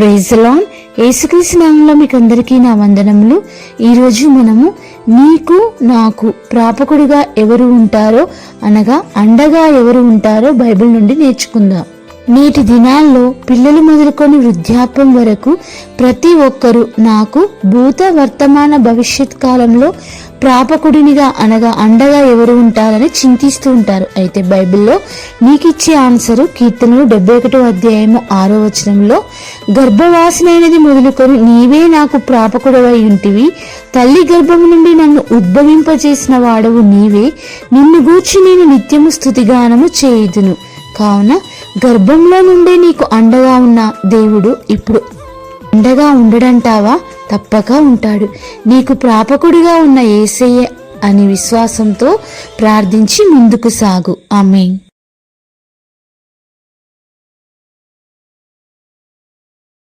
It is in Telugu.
ప్రైజ్లాన్ యేసుక్రీస్తు నామంలో మీకు అందరికీ నా వందనములు. ఈరోజు మనము నీకు నాకు ప్రాపకుడిగా ఎవరు ఉంటారో అనగా అండగా ఎవరు ఉంటారో బైబిల్ నుండి నేర్చుకుందాం. నేటి దినాల్లో పిల్లలు మొదలుకొని వృద్ధాప్యం వరకు ప్రతి ఒక్కరూ నాకు భూత వర్తమాన భవిష్యత్ కాలంలో ప్రాపకుడినిగా అనగా అండగా ఎవరు ఉంటారని చింతిస్తూ ఉంటారు. అయితే బైబిల్లో నీకిచ్చే ఆన్సరు కీర్తనలు డెబ్బై ఒకటో అధ్యాయము ఆరో వచనంలో గర్భవాసనైనది మొదలుకొని నీవే నాకు ప్రాపకుడవై ఉంటివి. తల్లి గర్భము నుండి నన్ను ఉద్భవింపజేసిన వాడవు నీవే. నిన్ను గూర్చి నేను నిత్యము స్థుతిగానము చేయుదును. కావున గర్భంలో నుండే నీకు అండగా ఉన్న దేవుడు ఇప్పుడు అండగా ఉండడంటావా? తప్పక ఉంటాడు. నీకు ప్రాపకుడిగా ఉన్న ఏసయ్య అని విశ్వాసంతో ప్రార్థించి ముందుకు సాగు. ఆమె